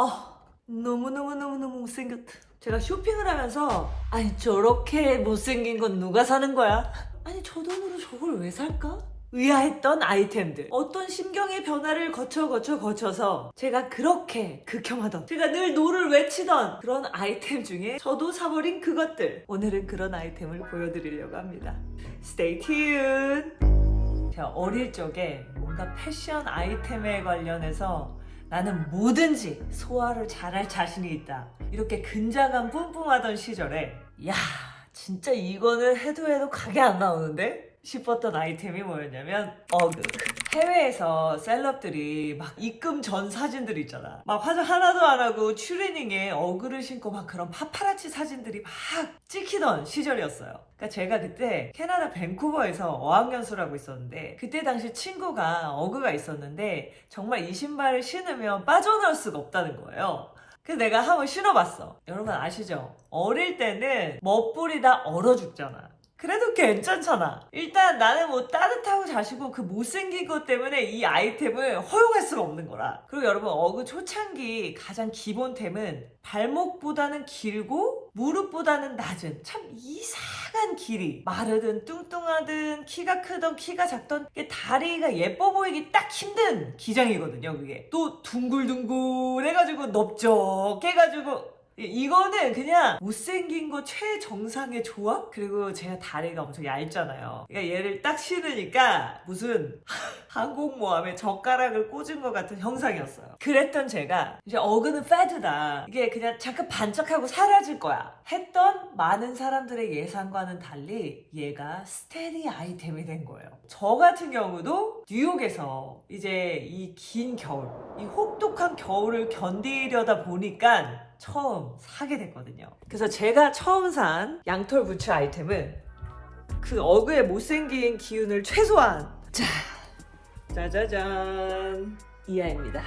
아 너무너무너무너무 못생겼다. 제가 쇼핑을 하면서 아니 저렇게 못생긴 건 누가 사는 거야? 아니 저 돈으로 저걸 왜 살까? 의아했던 아이템들 어떤 심경의 변화를 거쳐 거쳐 거쳐서 제가 그렇게 극혐하던 제가 늘 노를 외치던 그런 아이템 중에 저도 사버린 그것들 오늘은 그런 아이템을 보여드리려고 합니다 Stay tuned 제가 어릴 적에 뭔가 패션 아이템에 관련해서 나는 뭐든지 소화를 잘할 자신이 있다. 이렇게 근자감 뿜뿜하던 시절에 야 진짜 이거는 해도 해도 각이 안 나오는데? 싶었던 아이템이 뭐였냐면 어그 해외에서 셀럽들이 막 입금 전 사진들 있잖아. 막 화장 하나도 안 하고 추리닝에 어그를 신고 막 그런 파파라치 사진들이 막 찍히던 시절이었어요. 그러니까 제가 그때 캐나다 밴쿠버에서 어학연수를 하고 있었는데 그때 당시 친구가 어그가 있었는데 정말 이 신발을 신으면 빠져나올 수가 없다는 거예요. 그래서 내가 한번 신어봤어. 여러분 아시죠? 어릴 때는 멋불이 다 얼어 죽잖아 그래도 괜찮잖아. 일단 나는 뭐 따뜻하고 자시고 그 못생긴 것 때문에 이 아이템을 허용할 수가 없는 거라. 그리고 여러분 어그 초창기 가장 기본템은 발목보다는 길고 무릎보다는 낮은 참 이상한 길이 마르든 뚱뚱하든 키가 크던 키가 작던 다리가 예뻐 보이기 딱 힘든 기장이거든요 그게 또 둥글둥글 해가지고 넓적 해가지고 이거는 그냥 못생긴 거 최정상의 조합? 그리고 제가 다리가 엄청 얇잖아요. 그러니까 얘를 딱 신으니까 무슨 항공모함에 젓가락을 꽂은 것 같은 형상이었어요. 그랬던 제가 이제 어그는 패드다. 이게 그냥 잠깐 반짝하고 사라질 거야. 했던 많은 사람들의 예상과는 달리 얘가 스테디 아이템이 된 거예요. 저 같은 경우도 뉴욕에서 이제 이 긴 겨울, 이 혹독한 겨울을 견디려다 보니까 처음 사게 됐거든요. 그래서 제가 처음 산 양털 부츠 아이템은 그 어그의 못생긴 기운을 최소한 자 짜자잔 이하입니다.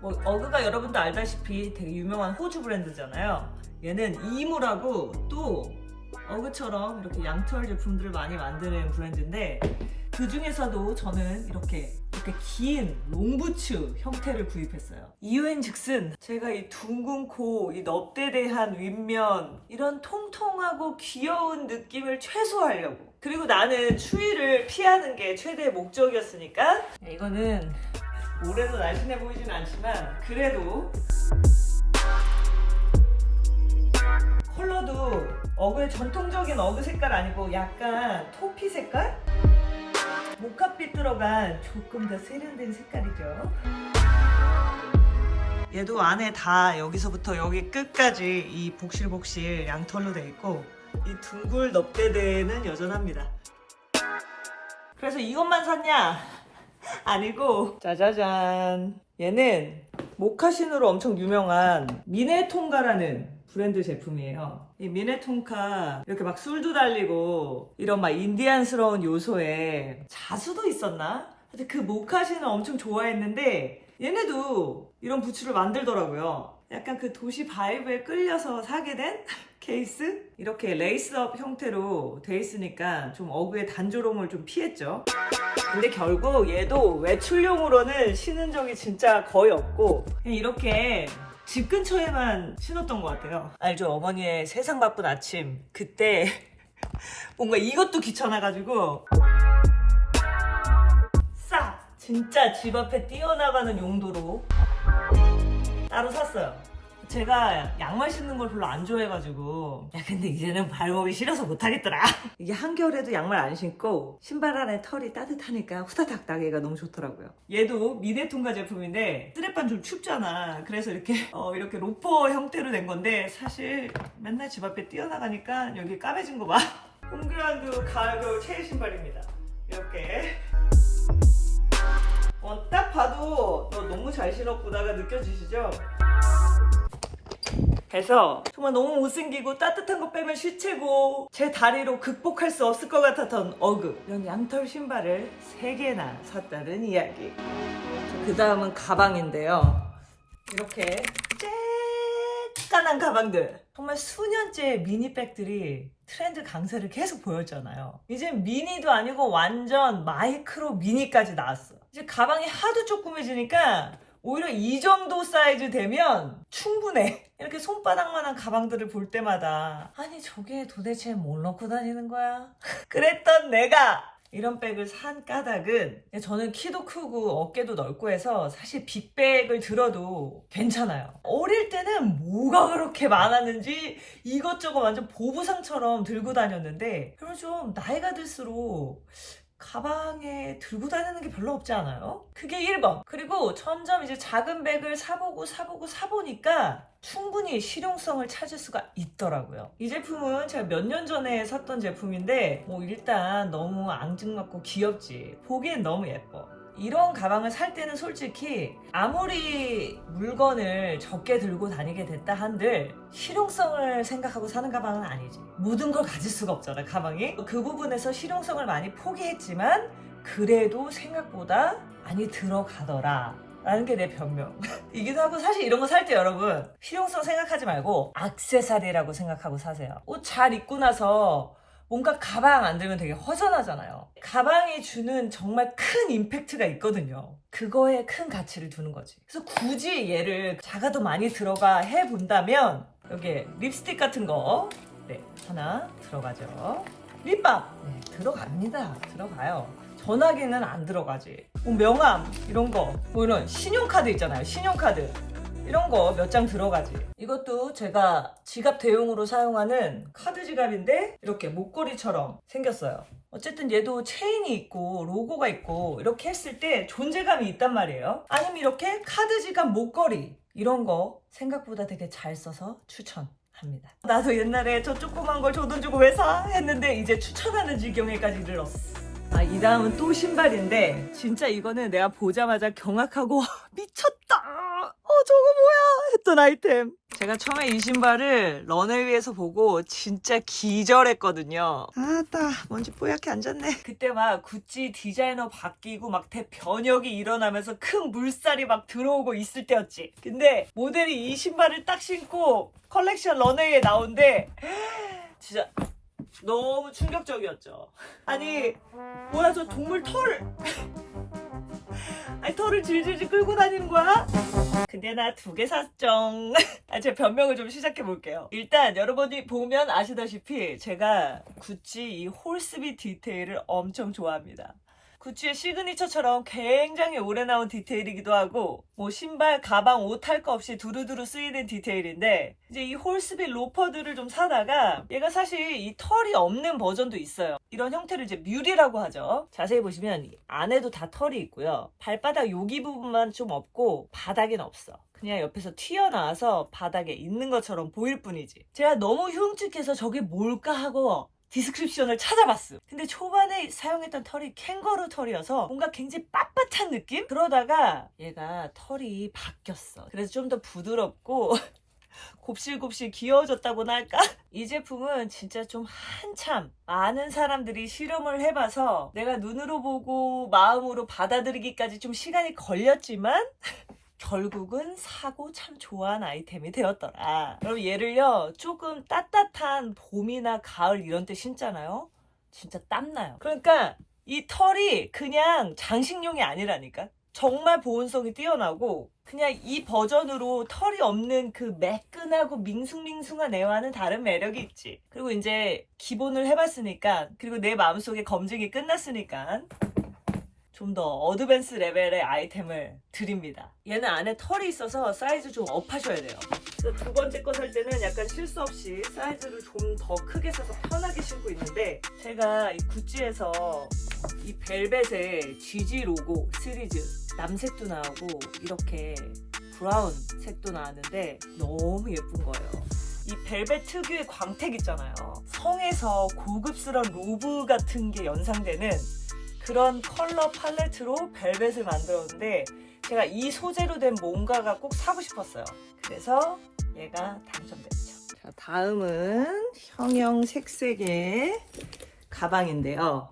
뭐 어그가 여러분도 알다시피 되게 유명한 호주 브랜드잖아요. 얘는 이무라고 또 어그처럼 이렇게 양털 제품들을 많이 만드는 브랜드인데 그 중에서도 저는 이렇게 이렇게 긴 롱부츠 형태를 구입했어요. 이유엔즉슨 제가 이 둥근 코, 이 넙대대한 윗면 이런 통통하고 귀여운 느낌을 최소화하려고. 그리고 나는 추위를 피하는 게 최대의 목적이었으니까 이거는 올해도 날씬해 보이진 않지만 그래도 컬러도 어그의 전통적인 어그 색깔 아니고 약간 토피 색깔? 모카빛 들어간 조금 더 세련된 색깔이죠. 얘도 안에 다 여기서부터 여기 끝까지 이 복실복실 양털로 돼 있고 이 둥글 넙대대는 여전합니다. 그래서 이것만 샀냐? 아니고 짜자잔 얘는 모카신으로 엄청 유명한 미네통가라는 브랜드 제품이에요. 이 미네통카 이렇게 막 술도 달리고 이런 막 인디안스러운 요소에 자수도 있었나? 하여튼 그 모카신을 엄청 좋아했는데 얘네도 이런 부츠를 만들더라고요. 약간 그 도시 바이브에 끌려서 사게 된 케이스? 이렇게 레이스업 형태로 돼 있으니까 좀 어그의 단조로움을 좀 피했죠. 근데 결국 얘도 외출용으로는 신은 적이 진짜 거의 없고 이렇게 집 근처에만 신었던 것 같아요. 알죠? 어머니의 세상 바쁜 아침 그때 뭔가 이것도 귀찮아가지고 싹 진짜 집 앞에 뛰어나가는 용도로 따로 샀어요. 제가 양말 신는 걸 별로 안 좋아해가지고. 야 근데 이제는 발목이 시려서 못하겠더라. 이게 한겨울에도 양말 안 신고 신발 안에 털이 따뜻하니까 후다닥 나기가 너무 좋더라고요. 얘도 미네통가 제품인데 스레판 좀 춥잖아. 그래서 이렇게 어, 이렇게 로퍼 형태로 된 건데 사실 맨날 집 앞에 뛰어나가니까 여기 까매진 거봐. 홈그라운드 가을 겨울 최애 신발입니다. 이렇게 어, 딱 봐도 너 너무 잘 신었구나가 느껴지시죠? 해서 정말 너무 못생기고 따뜻한 거 빼면 시체고 제 다리로 극복할 수 없을 것 같았던 어그 이런 양털 신발을 3개나 샀다는 이야기. 그 다음은 가방인데요. 이렇게 쬐깐한 가방들. 정말 수년째 미니백들이 트렌드 강세를 계속 보였잖아요. 이제 미니도 아니고 완전 마이크로 미니까지 나왔어 이제 가방이 하도 조그매지니까 오히려 이 정도 사이즈 되면 충분해. 이렇게 손바닥만한 가방들을 볼 때마다 아니 저게 도대체 뭘 넣고 다니는 거야? 그랬던 내가 이런 백을 산 까닭은 저는 키도 크고 어깨도 넓고 해서 사실 빅백을 들어도 괜찮아요. 어릴 때는 뭐가 그렇게 많았는지 이것저것 완전 보부상처럼 들고 다녔는데 그러면 좀 나이가 들수록 가방에 들고 다니는 게 별로 없지 않아요? 그게 1번. 그리고 점점 이제 작은 백을 사보고 사보고 사보니까 충분히 실용성을 찾을 수가 있더라고요. 이 제품은 제가 몇 년 전에 샀던 제품인데, 뭐 일단 너무 앙증맞고 귀엽지. 보기엔 너무 예뻐. 이런 가방을 살 때는 솔직히 아무리 물건을 적게 들고 다니게 됐다 한들 실용성을 생각하고 사는 가방은 아니지. 모든 걸 가질 수가 없잖아, 가방이. 그 부분에서 실용성을 많이 포기했지만 그래도 생각보다 많이 들어가더라. 라는 게 내 변명. 이기도 하고 사실 이런 거 살 때 여러분 실용성 생각하지 말고 악세사리라고 생각하고 사세요. 옷 잘 입고 나서 뭔가 가방 안 들면 되게 허전하잖아요. 가방이 주는 정말 큰 임팩트가 있거든요. 그거에 큰 가치를 두는 거지. 그래서 굳이 얘를 작아도 많이 들어가 해 본다면 여기 립스틱 같은 거 네, 하나 들어가죠. 립밤 네, 들어갑니다. 들어가요. 전화기는 안 들어가지. 뭐 명함 이런 거, 뭐 이런 신용카드 있잖아요. 신용카드 이런 거 몇 장 들어가지. 이것도 제가 지갑 대용으로 사용하는 카드 지갑인데 이렇게 목걸이처럼 생겼어요. 어쨌든 얘도 체인이 있고 로고가 있고 이렇게 했을 때 존재감이 있단 말이에요. 아니면 이렇게 카드 지갑 목걸이 이런 거 생각보다 되게 잘 써서 추천 합니다. 나도 옛날에 저 조그만 걸 저 돈 주고 왜 사? 했는데 이제 추천하는 지경에까지 이르렀어. 아, 이 다음은 또 신발인데, 진짜 이거는 내가 보자마자 경악하고, 미쳤다! 어, 저거 뭐야! 했던 아이템. 제가 처음에 이 신발을 런웨이에서 보고 진짜 기절했거든요. 아따, 뭔지 뽀얗게 앉았네. 그때 막 구찌 디자이너 바뀌고 막 대변혁이 일어나면서 큰 물살이 막 들어오고 있을 때였지. 근데 모델이 이 신발을 딱 신고 컬렉션 런웨이에 나온대. 진짜 너무 충격적이었죠. 아니, 뭐야, 저 동물 털! 아니, 털을 질질질 끌고 다니는 거야? 근데 나 두 개 샀정. 아, 제 변명을 좀 시작해 볼게요. 일단, 여러분이 보면 아시다시피, 제가 구찌 이 홀스비 디테일을 엄청 좋아합니다. 구찌의 시그니처처럼 굉장히 오래 나온 디테일이기도 하고 뭐 신발, 가방, 옷 할 거 없이 두루두루 쓰이는 디테일인데 이제 이 홀스비 로퍼들을 좀 사다가 얘가 사실 이 털이 없는 버전도 있어요. 이런 형태를 이제 뮬이라고 하죠. 자세히 보시면 이 안에도 다 털이 있고요. 발바닥 여기 부분만 좀 없고 바닥엔 없어. 그냥 옆에서 튀어나와서 바닥에 있는 것처럼 보일 뿐이지. 제가 너무 흉측해서 저게 뭘까 하고 디스크립션을 찾아봤어. 근데 초반에 사용했던 털이 캥거루 털이어서 뭔가 굉장히 빳빳한 느낌? 그러다가 얘가 털이 바뀌었어. 그래서 좀 더 부드럽고 곱실곱실 귀여워졌다고나 할까? 이 제품은 진짜 좀 한참 많은 사람들이 실험을 해봐서 내가 눈으로 보고 마음으로 받아들이기까지 좀 시간이 걸렸지만 결국은 사고 참 좋아하는 아이템이 되었더라. 그럼 얘를요, 조금 따뜻한 봄이나 가을 이런 때 신잖아요? 진짜 땀나요. 그러니까 이 털이 그냥 장식용이 아니라니까? 정말 보온성이 뛰어나고, 그냥 이 버전으로 털이 없는 그 매끈하고 밍숭밍숭한 애와는 다른 매력이 있지. 그리고 이제 기본을 해봤으니까, 그리고 내 마음속에 검증이 끝났으니까, 좀 더 어드밴스 레벨의 아이템을 드립니다. 얘는 안에 털이 있어서 사이즈 좀 업하셔야 돼요. 그래서 두 번째 거 살 때는 약간 실수 없이 사이즈를 좀 더 크게 사서 편하게 신고 있는데 제가 이 구찌에서 이 벨벳의 GG 로고 시리즈 남색도 나오고 이렇게 브라운 색도 나왔는데 너무 예쁜 거예요. 이 벨벳 특유의 광택 있잖아요. 성에서 고급스러운 로브 같은 게 연상되는 그런 컬러 팔레트로 벨벳을 만들었는데 제가 이 소재로 된 뭔가가 꼭 사고 싶었어요. 그래서 얘가 당첨됐죠. 자, 다음은 형형 색색의 가방인데요.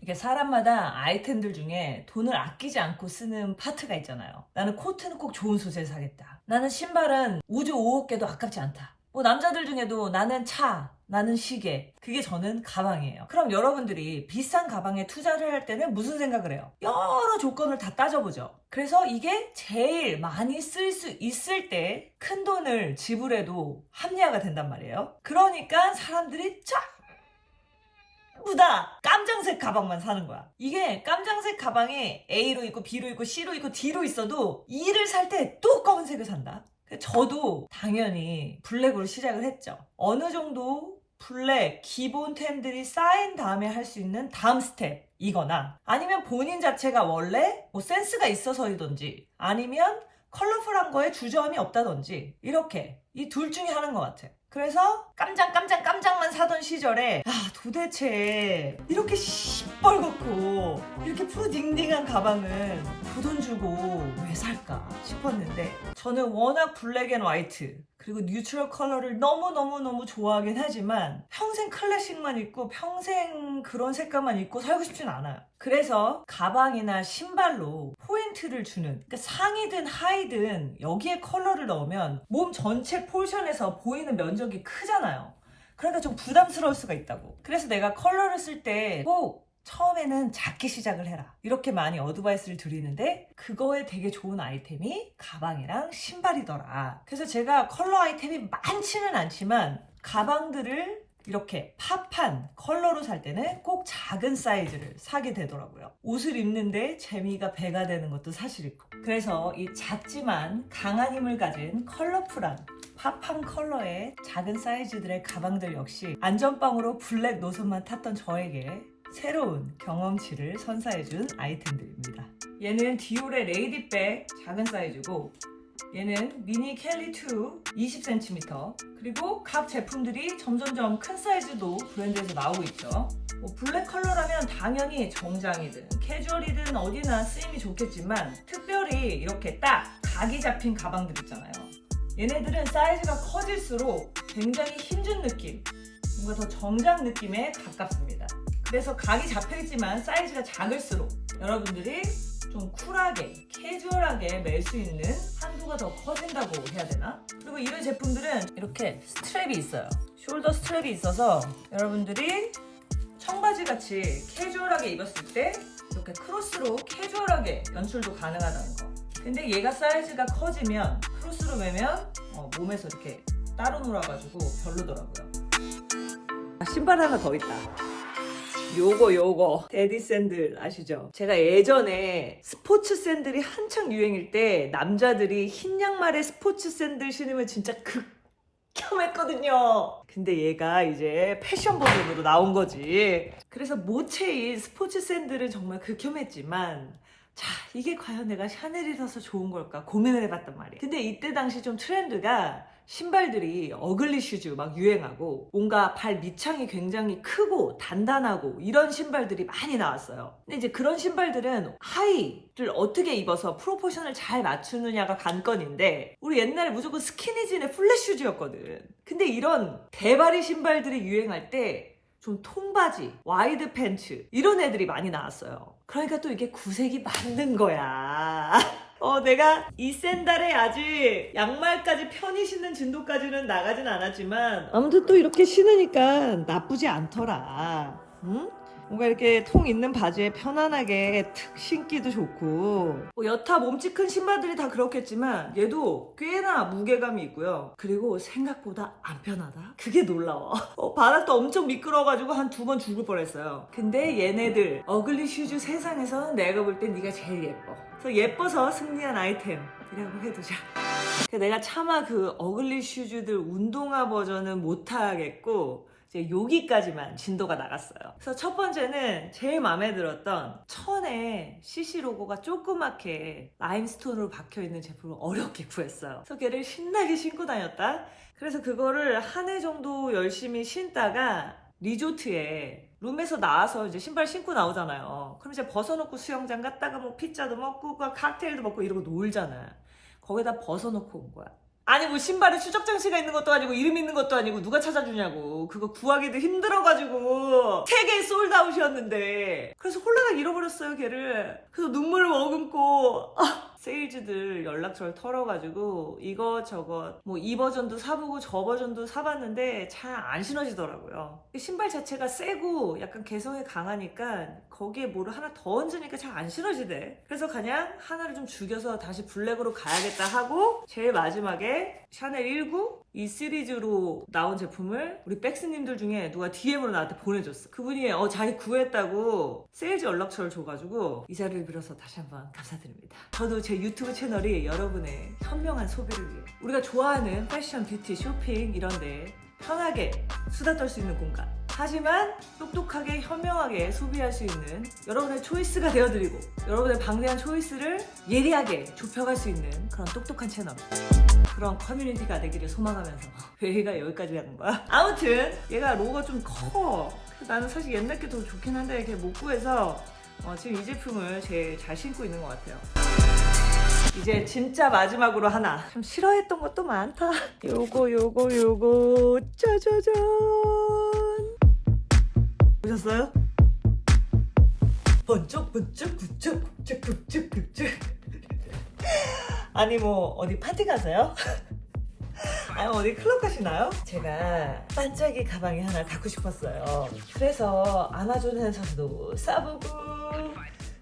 이게 사람마다 아이템들 중에 돈을 아끼지 않고 쓰는 파트가 있잖아요. 나는 코트는 꼭 좋은 소재를 사겠다. 나는 신발은 우주 5억 개도 아깝지 않다. 뭐 남자들 중에도 나는 차, 나는 시계. 그게 저는 가방이에요. 그럼 여러분들이 비싼 가방에 투자를 할 때는 무슨 생각을 해요? 여러 조건을 다 따져보죠. 그래서 이게 제일 많이 쓸 수 있을 때 큰 돈을 지불해도 합리화가 된단 말이에요. 그러니까 사람들이 전부 다 깜장색 가방만 사는 거야. 이게 깜장색 가방에 A로 있고 B로 있고 C로 있고 D로 있어도 2를 살 때 또 검은색을 산다. 저도 당연히 블랙으로 시작을 했죠. 어느 정도 블랙 기본템들이 쌓인 다음에 할 수 있는 다음 스텝 이거나 아니면 본인 자체가 원래 뭐 센스가 있어서이든지 아니면 컬러풀한 거에 주저함이 없다든지 이렇게 이 둘 중에 하는 것 같아. 그래서 깜장 깜장 깜장만 사던 시절에 아 도대체 이렇게 시뻘겋고 이렇게 푸딩딩한 가방은 그 돈 주고 왜 살까 싶었는데 저는 워낙 블랙 앤 화이트 그리고 뉴트럴 컬러를 너무너무너무 좋아하긴 하지만 평생 클래식만 입고 평생 그런 색감만 입고 살고 싶진 않아요. 그래서 가방이나 신발로 포인트를 주는 그러니까 상이든 하이든 여기에 컬러를 넣으면 몸 전체 폴션에서 보이는 면적이 크잖아요. 그러니까 좀 부담스러울 수가 있다고. 그래서 내가 컬러를 쓸 때 꼭 처음에는 작게 시작을 해라. 이렇게 많이 어드바이스를 드리는데 그거에 되게 좋은 아이템이 가방이랑 신발이더라. 그래서 제가 컬러 아이템이 많지는 않지만 가방들을 이렇게 팝한 컬러로 살 때는 꼭 작은 사이즈를 사게 되더라고요. 옷을 입는데 재미가 배가 되는 것도 사실이고. 그래서 이 작지만 강한 힘을 가진 컬러풀한 팝한 컬러의 작은 사이즈들의 가방들 역시 안전빵으로 블랙 노선만 탔던 저에게 새로운 경험치를 선사해준 아이템들입니다. 얘는 디올의 레이디백 작은 사이즈고 얘는 미니 캘리 2 20cm 그리고 각 제품들이 점점점 큰 사이즈도 브랜드에서 나오고 있죠. 뭐 블랙 컬러라면 당연히 정장이든 캐주얼이든 어디나 쓰임이 좋겠지만 특별히 이렇게 딱 각이 잡힌 가방들 있잖아요. 얘네들은 사이즈가 커질수록 굉장히 힘준 느낌 뭔가 더 정장 느낌에 가깝습니다 그래서 각이 잡혀있지만 사이즈가 작을수록 여러분들이 좀 쿨하게, 캐주얼하게 멜 수 있는 한도가 더 커진다고 해야 되나? 그리고 이런 제품들은 이렇게 스트랩이 있어요. 숄더 스트랩이 있어서 여러분들이 청바지 같이 캐주얼하게 입었을 때 이렇게 크로스로 캐주얼하게 연출도 가능하다는 거. 근데 얘가 사이즈가 커지면 크로스로 매면 어, 몸에서 이렇게 따로 놀아가지고 별로더라고요. 아, 신발 하나 더 있다. 요거 요거 데디 샌들 아시죠? 제가 예전에 스포츠 샌들이 한창 유행일 때 남자들이 흰 양말에 스포츠 샌들 신으면 진짜 극혐했거든요. 근데 얘가 이제 패션 버전으로 나온 거지. 그래서 모체인 스포츠 샌들은 정말 극혐했지만 자, 이게 과연 내가 샤넬이라서 좋은 걸까 고민을 해봤단 말이에요. 근데 이때 당시 좀 트렌드가 신발들이 어글리 슈즈 막 유행하고 뭔가 발 밑창이 굉장히 크고 단단하고 이런 신발들이 많이 나왔어요. 근데 이제 그런 신발들은 하이를 어떻게 입어서 프로포션을 잘 맞추느냐가 관건인데 우리 옛날에 무조건 스키니진의 플랫 슈즈였거든. 근데 이런 대바리 신발들이 유행할 때 좀 통바지, 와이드 팬츠 이런 애들이 많이 나왔어요. 그러니까 또 이게 구색이 맞는 거야. 어, 내가 이 샌달에 아직 양말까지 편히 신는 진도까지는 나가진 않았지만 아무튼 또 이렇게 신으니까 나쁘지 않더라. 응? 뭔가 이렇게 통 있는 바지에 편안하게 툭 신기도 좋고. 뭐 여타 몸집 큰 신발들이 다 그렇겠지만 얘도 꽤나 무게감이 있고요. 그리고 생각보다 안 편하다? 그게 놀라워. 어, 바닥도 엄청 미끄러워가지고 한 두 번 죽을 뻔했어요. 근데 얘네들 어글리 슈즈 세상에서 내가 볼땐 네가 제일 예뻐. 그래서 예뻐서 승리한 아이템이라고 해두자. 그래서 내가 차마 그 어글리 슈즈들 운동화 버전은 못하겠고 이제 여기까지만 진도가 나갔어요. 그래서 첫 번째는 제일 마음에 들었던 천에 CC 로고가 조그맣게 라임스톤으로 박혀 있는 제품을 어렵게 구했어요. 그래서 걔를 신나게 신고 다녔다. 그래서 그거를 한 해 정도 열심히 신다가 리조트에 룸에서 나와서 이제 신발 신고 나오잖아요. 그럼 이제 벗어놓고 수영장 갔다가 뭐 피자도 먹고 그 칵테일도 먹고 이러고 놀잖아요. 거기다 벗어놓고 온 거야. 아니 뭐 신발에 추적 장치가 있는 것도 아니고 이름 있는 것도 아니고 누가 찾아주냐고. 그거 구하기도 힘들어가지고. 세 개 솔드아웃이었는데. 그래서 홀라당 잃어버렸어요 걔를. 그래서 눈물을 머금고 아, 세일즈들 연락처를 털어가지고 이거 저거 뭐이 버전도 사보고 저 버전도 사봤는데 잘 안 신어지더라고요. 신발 자체가 세고 약간 개성이 강하니까 거기에 뭐를 하나 더 얹으니까 잘 안 신어지대. 그래서 그냥 하나를 좀 죽여서 다시 블랙으로 가야겠다 하고 제일 마지막에 샤넬 19 이 시리즈로 나온 제품을 우리 백스님들 중에 누가 DM으로 나한테 보내줬어. 그분이 어 자기 구했다고 세일즈 연락처를 줘가지고 이 자리를 빌어서 다시 한번 감사드립니다. 저도 제 유튜브 채널이 여러분의 현명한 소비를 위해 우리가 좋아하는 패션, 뷰티, 쇼핑 이런데 편하게 수다 떨 수 있는 공간. 하지만 똑똑하게 현명하게 소비할 수 있는 여러분의 초이스가 되어드리고 여러분의 방대한 초이스를 예리하게 좁혀갈 수 있는 그런 똑똑한 채널. 그런 커뮤니티가 되기를 소망하면서 회의가 여기까지 하는 거야. 아무튼 얘가 로고가 좀 커. 그래서 나는 사실 옛날 게 더 좋긴 한데 이렇게 못 구해서 어, 지금 이 제품을 제일 잘 신고 있는 것 같아요. 이제 진짜 마지막으로 하나. 좀 싫어했던 것도 많다. 요거 요거 요거 짜자잔. 보셨어요? 번쩍 번쩍 구쩍 구쩍 구쩍 구쩍. 아니 뭐 어디 파티 가세요? 아니 어디 클럽 가시나요? 제가 반짝이 가방이 하나 갖고 싶었어요. 그래서 아마존에서도 싸보고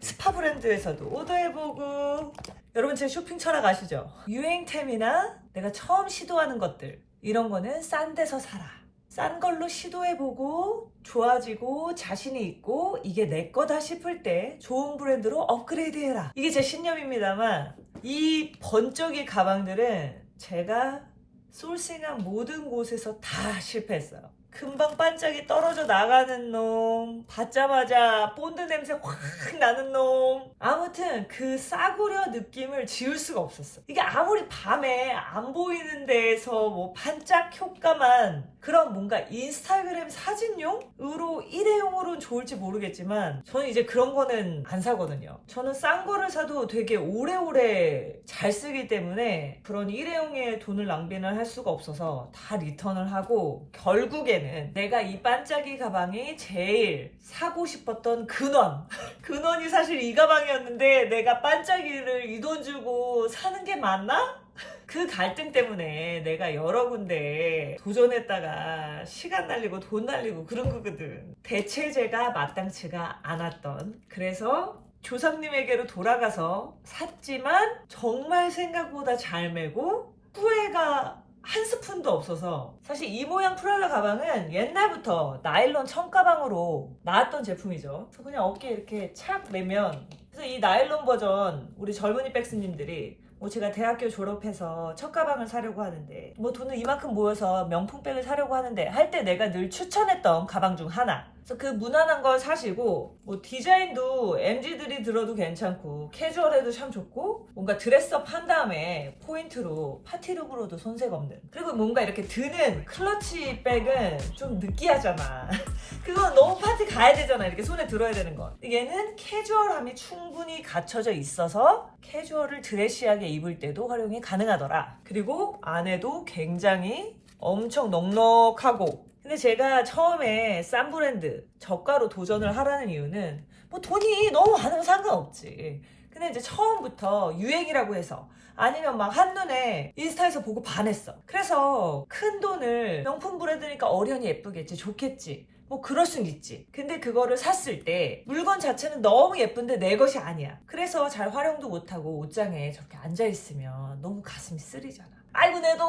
스파 브랜드에서도 오더해보고 여러분 제 쇼핑 철학 아시죠? 유행템이나 내가 처음 시도하는 것들 이런 거는 싼 데서 사라. 싼 걸로 시도해보고 좋아지고 자신이 있고 이게 내 거다 싶을 때 좋은 브랜드로 업그레이드 해라. 이게 제 신념입니다만 이 번쩍이 가방들은 제가 솔싱한 모든 곳에서 다 실패했어요. 금방 반짝이 떨어져 나가는 놈, 받자마자 본드 냄새 확 나는 놈. 아무튼 그 싸구려 느낌을 지울 수가 없었어. 이게 아무리 밤에 안 보이는 데에서 뭐 반짝 효과만 그런 뭔가 인스타그램 사진용으로 일회용으로는 좋을지 모르겠지만 저는 이제 그런 거는 안 사거든요. 저는 싼 거를 사도 되게 오래오래 잘 쓰기 때문에 그런 일회용에 돈을 낭비는 할 수가 없어서 다 리턴을 하고 결국에 는 내가 이 반짝이 가방이 제일 사고 싶었던 근원 근원이 사실 이 가방이었는데 내가 반짝이를 이 돈 주고 사는 게 맞나? 그 갈등 때문에 내가 여러 군데 도전했다가 시간 날리고 돈 날리고 그런 거거든. 대체제가 마땅치가 않았던. 그래서 조상님에게로 돌아가서 샀지만 정말 생각보다 잘 매고 후회가 한 스푼도 없어서. 사실 이 모양 프라다 가방은 옛날부터 나일론 청가방으로 나왔던 제품이죠. 그냥 어깨에 이렇게 착 매면. 그래서 이 나일론 버전 우리 젊은이 백스님들이 뭐 제가 대학교 졸업해서 첫 가방을 사려고 하는데 뭐 돈을 이만큼 모여서 명품백을 사려고 하는데 할 때 내가 늘 추천했던 가방 중 하나 그래서 그 무난한 걸 사시고 뭐 디자인도 MG들이 들어도 괜찮고 캐주얼해도 참 좋고 뭔가 드레스업 한 다음에 포인트로 파티룩으로도 손색 없는. 그리고 뭔가 이렇게 드는 클러치 백은 좀 느끼하잖아. 그건 너무 파티 가야 되잖아. 이렇게 손에 들어야 되는 건. 얘는 캐주얼함이 충분히 갖춰져 있어서 캐주얼을 드레시하게 입을 때도 활용이 가능하더라. 그리고 안에도 굉장히 엄청 넉넉하고 근데 제가 처음에 싼 브랜드 저가로 도전을 하라는 이유는 뭐 돈이 너무 많으면 상관없지 근데 이제 처음부터 유행이라고 해서 아니면 막 한눈에 인스타에서 보고 반했어 그래서 큰 돈을 명품 브랜드니까 어련히 예쁘겠지 좋겠지 뭐 그럴 순 있지. 근데 그거를 샀을 때 물건 자체는 너무 예쁜데 내 것이 아니야. 그래서 잘 활용도 못하고 옷장에 저렇게 앉아있으면 너무 가슴이 쓰리잖아. 아이고 내 돈!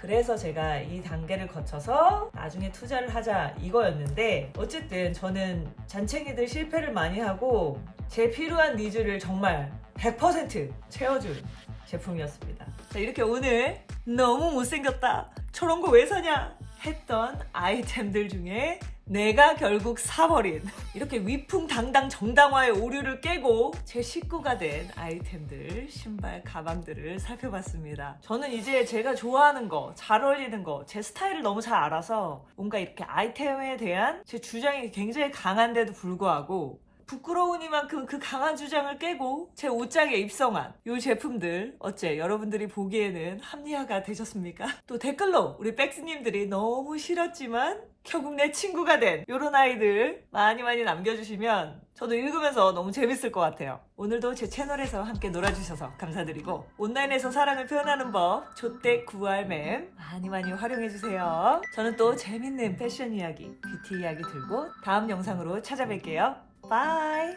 그래서 제가 이 단계를 거쳐서 나중에 투자를 하자 이거였는데 어쨌든 저는 잔챙이들 실패를 많이 하고 제 필요한 니즈를 정말 100% 채워준 제품이었습니다. 자 이렇게 오늘 너무 못생겼다. 저런 거 왜 사냐? 했던 아이템들 중에 내가 결국 사버린 이렇게 위풍당당 정당화의 오류를 깨고 제 식구가 된 아이템들 신발 가방들을 살펴봤습니다. 저는 이제 제가 좋아하는 거 잘 어울리는 거 제 스타일을 너무 잘 알아서 뭔가 이렇게 아이템에 대한 제 주장이 굉장히 강한데도 불구하고 부끄러우니만큼 그 강한 주장을 깨고 제 옷장에 입성한 요 제품들 어째 여러분들이 보기에는 합리화가 되셨습니까? 또 댓글로 우리 백스님들이 너무 싫었지만 결국 내 친구가 된 요런 아이들 많이 많이 남겨주시면 저도 읽으면서 너무 재밌을 것 같아요. 오늘도 제 채널에서 함께 놀아주셔서 감사드리고 온라인에서 사랑을 표현하는 법 조떼 9RMM 많이 많이 활용해주세요. 저는 또 재밌는 패션 이야기, 뷰티 이야기 들고 다음 영상으로 찾아뵐게요. 바이!